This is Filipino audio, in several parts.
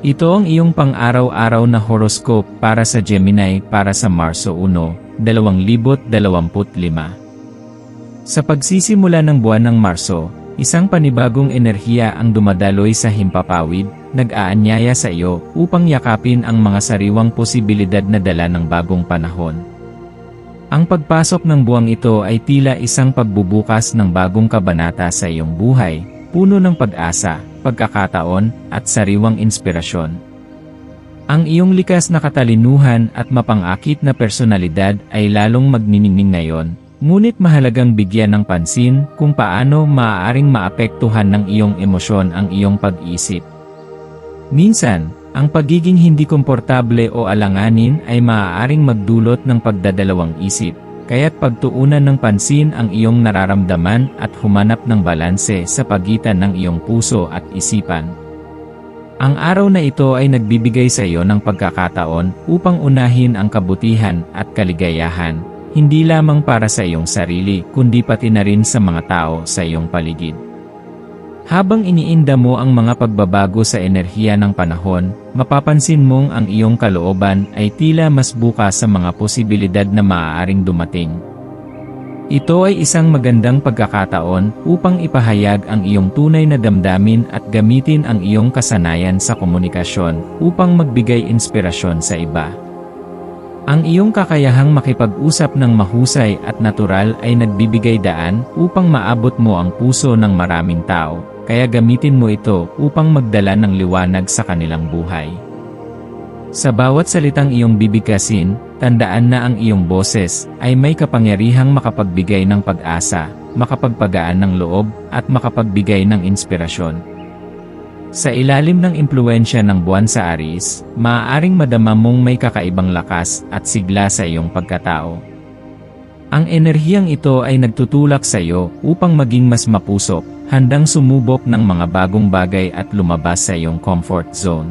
Ito ang iyong pang-araw-araw na horoscope para sa Gemini para sa Marso 1, 2025. Sa pagsisimula ng buwan ng Marso, isang panibagong enerhiya ang dumadaloy sa himpapawid, nag-aanyaya sa iyo upang yakapin ang mga sariwang posibilidad na dala ng bagong panahon. Ang pagpasok ng buwang ito ay tila isang pagbubukas ng bagong kabanata sa iyong buhay, puno ng pag-asa, pagkakataon, at sariwang inspirasyon. Ang iyong likas na katalinuhan at mapangakit na personalidad ay lalong magniningning ngayon, ngunit mahalagang bigyan ng pansin kung paano maaaring maapektuhan ng iyong emosyon ang iyong pag-isip. Minsan, ang pagiging hindi komportable o alanganin ay maaaring magdulot ng pagdadalawang isip, kaya't pagtuunan ng pansin ang iyong nararamdaman at humanap ng balanse sa pagitan ng iyong puso at isipan. Ang araw na ito ay nagbibigay sa iyo ng pagkakataon upang unahin ang kabutihan at kaligayahan, hindi lamang para sa iyong sarili kundi pati na rin sa mga tao sa iyong paligid. Habang iniinda mo ang mga pagbabago sa enerhiya ng panahon, mapapansin mong ang iyong kalooban ay tila mas bukas sa mga posibilidad na maaaring dumating. Ito ay isang magandang pagkakataon upang ipahayag ang iyong tunay na damdamin at gamitin ang iyong kasanayan sa komunikasyon upang magbigay inspirasyon sa iba. Ang iyong kakayahang makipag-usap ng mahusay at natural ay nagbibigay daan upang maabot mo ang puso ng maraming tao, kaya gamitin mo ito upang magdala ng liwanag sa kanilang buhay. Sa bawat salitang iyong bibigkasin, tandaan na ang iyong boses ay may kapangyarihang makapagbigay ng pag-asa, makapagpagaan ng loob, at makapagbigay ng inspirasyon. Sa ilalim ng impluensya ng buwan sa Aris, maaaring madama mong may kakaibang lakas at sigla sa iyong pagkatao. Ang enerhiyang ito ay nagtutulak sa iyo upang maging mas mapusok, handang sumubok ng mga bagong bagay at lumabas sa iyong comfort zone.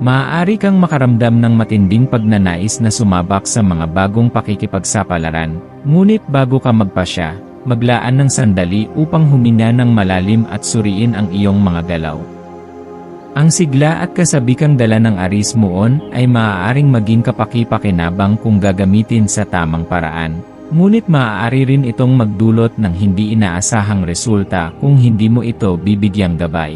Maaari kang makaramdam ng matinding pagnanais na sumabak sa mga bagong pakikipagsapalaran, ngunit bago ka magpasya, maglaan ng sandali upang huminga ng malalim at suriin ang iyong mga galaw. Ang sigla at kasabikang dala ng aris moon ay maaaring maging kapaki-pakinabang kung gagamitin sa tamang paraan, ngunit maaari rin itong magdulot ng hindi inaasahang resulta kung hindi mo ito bibigyang gabay.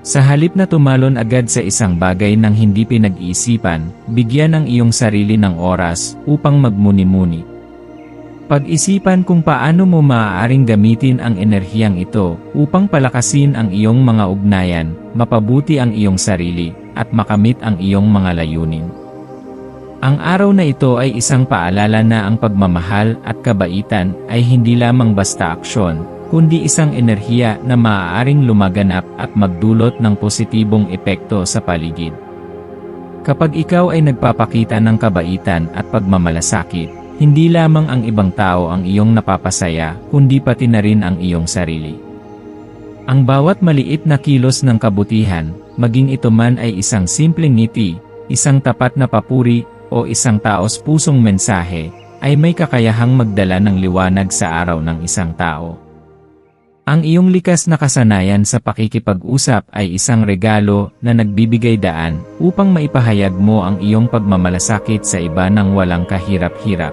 Sa halip na tumalon agad sa isang bagay ng hindi pinag-iisipan, bigyan ang iyong sarili ng oras upang magmuni-muni. Pag-isipan kung paano mo maaaring gamitin ang enerhiyang ito upang palakasin ang iyong mga ugnayan, mapabuti ang iyong sarili, at makamit ang iyong mga layunin. Ang araw na ito ay isang paalala na ang pagmamahal at kabaitan ay hindi lamang basta aksyon, kundi isang enerhiya na maaaring lumaganap at magdulot ng positibong epekto sa paligid. Kapag ikaw ay nagpapakita ng kabaitan at pagmamalasakit, hindi lamang ang ibang tao ang iyong napapasaya, kundi pati na rin ang iyong sarili. Ang bawat maliit na kilos ng kabutihan, maging ito man ay isang simpleng ngiti, isang tapat na papuri, o isang taos pusong mensahe, ay may kakayahang magdala ng liwanag sa araw ng isang tao. Ang iyong likas na kasanayan sa pakikipag-usap ay isang regalo na nagbibigay daan upang maipahayag mo ang iyong pagmamalasakit sa iba ng walang kahirap-hirap.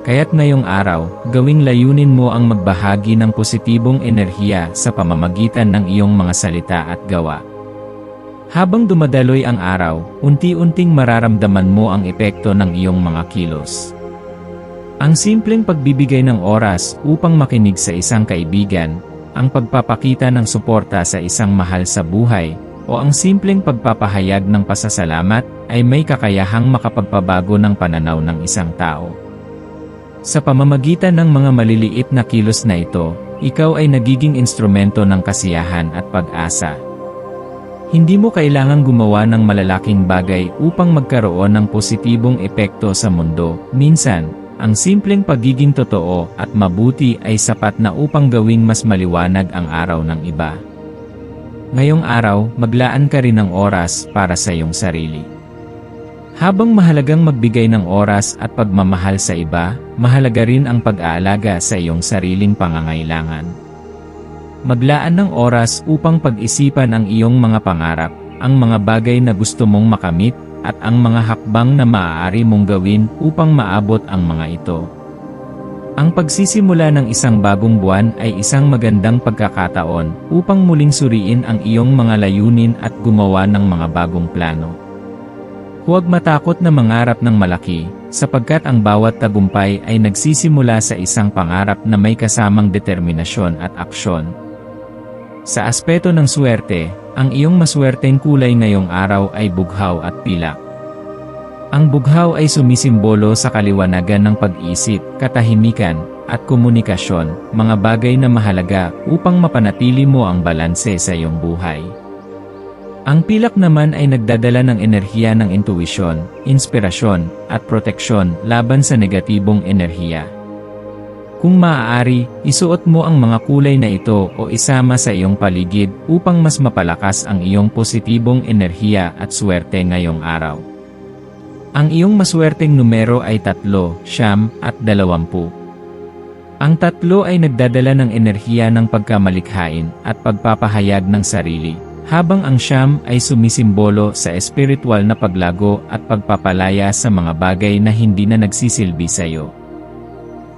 Kaya't ngayong araw, gawing layunin mo ang magbahagi ng positibong enerhiya sa pamamagitan ng iyong mga salita at gawa. Habang dumadaloy ang araw, unti-unting mararamdaman mo ang epekto ng iyong mga kilos. Ang simpleng pagbibigay ng oras upang makinig sa isang kaibigan, ang pagpapakita ng suporta sa isang mahal sa buhay, o ang simpleng pagpapahayag ng pasasalamat ay may kakayahang makapagpabago ng pananaw ng isang tao. Sa pamamagitan ng mga maliliit na kilos na ito, ikaw ay nagiging instrumento ng kasiyahan at pag-asa. Hindi mo kailangang gumawa ng malalaking bagay upang magkaroon ng positibong epekto sa mundo. Minsan, ang simpleng pagiging totoo at mabuti ay sapat na upang gawing mas maliwanag ang araw ng iba. Ngayong araw, maglaan ka rin ng oras para sa iyong sarili. Habang mahalagang magbigay ng oras at pagmamahal sa iba, mahalaga rin ang pag-aalaga sa iyong sariling pangangailangan. Maglaan ng oras upang pag-isipan ang iyong mga pangarap, ang mga bagay na gusto mong makamit, at ang mga hakbang na maaari mong gawin upang maabot ang mga ito. Ang pagsisimula ng isang bagong buwan ay isang magandang pagkakataon upang muling suriin ang iyong mga layunin at gumawa ng mga bagong plano. Huwag matakot na mangarap ng malaki, sapagkat ang bawat tagumpay ay nagsisimula sa isang pangarap na may kasamang determinasyon at aksyon. Sa aspeto ng swerte, ang iyong maswerteng kulay ngayong araw ay bughaw at pilak. Ang bughaw ay sumisimbolo sa kaliwanagan ng pag-isip, katahimikan, at komunikasyon, mga bagay na mahalaga upang mapanatili mo ang balanse sa iyong buhay. Ang pilak naman ay nagdadala ng enerhiya ng intuwisyon, inspirasyon, at proteksyon laban sa negatibong enerhiya. Kung maaari, isuot mo ang mga kulay na ito o isama sa iyong paligid upang mas mapalakas ang iyong positibong enerhiya at swerte ngayong araw. Ang iyong maswerteng numero ay tatlo, siyam, at dalawampu. Ang tatlo ay nagdadala ng enerhiya ng pagkamalikhain at pagpapahayag ng sarili, habang ang siyam ay sumisimbolo sa espiritual na paglago at pagpapalaya sa mga bagay na hindi na nagsisilbi sa iyo.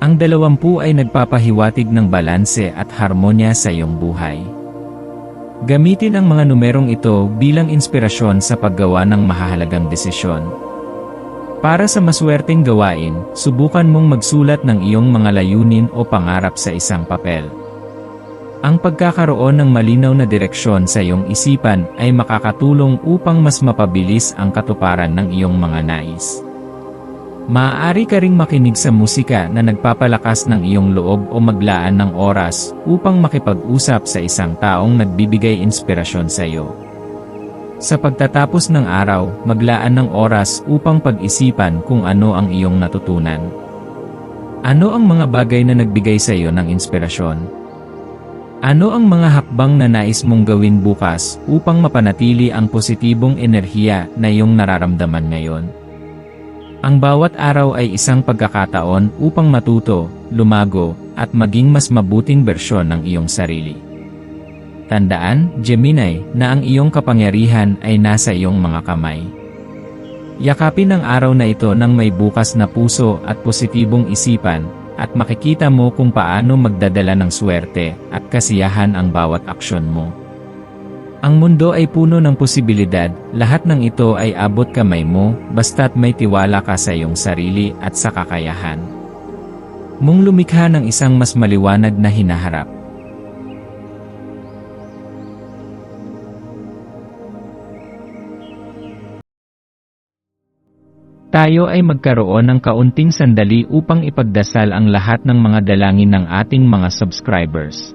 Ang dalawampu ay nagpapahiwatig ng balanse at harmonya sa iyong buhay. Gamitin ang mga numerong ito bilang inspirasyon sa paggawa ng mahahalagang desisyon. Para sa maswerteng gawain, subukan mong magsulat ng iyong mga layunin o pangarap sa isang papel. Ang pagkakaroon ng malinaw na direksyon sa iyong isipan ay makakatulong upang mas mapabilis ang katuparan ng iyong mga nais. Maaari ka ring makinig sa musika na nagpapalakas ng iyong loob o maglaan ng oras upang makipag-usap sa isang taong nagbibigay inspirasyon sa iyo. Sa pagtatapos ng araw, maglaan ng oras upang pag-isipan kung ano ang iyong natutunan. Ano ang mga bagay na nagbigay sa iyo ng inspirasyon? Ano ang mga hakbang na nais mong gawin bukas upang mapanatili ang positibong enerhiya na iyong nararamdaman ngayon? Ang bawat araw ay isang pagkakataon upang matuto, lumago, at maging mas mabuting bersyon ng iyong sarili. Tandaan, Gemini, na ang iyong kapangyarihan ay nasa iyong mga kamay. Yakapin ang araw na ito ng may bukas na puso at positibong isipan, at makikita mo kung paano magdadala ng swerte at kasiyahan ang bawat aksyon mo. Ang mundo ay puno ng posibilidad, lahat ng ito ay abot kamay mo, basta't may tiwala ka sa iyong sarili at sa kakayahan. Mong lumikha ng isang mas maliwanag na hinaharap. Tayo ay magkaroon ng kaunting sandali upang ipagdasal ang lahat ng mga dalangin ng ating mga subscribers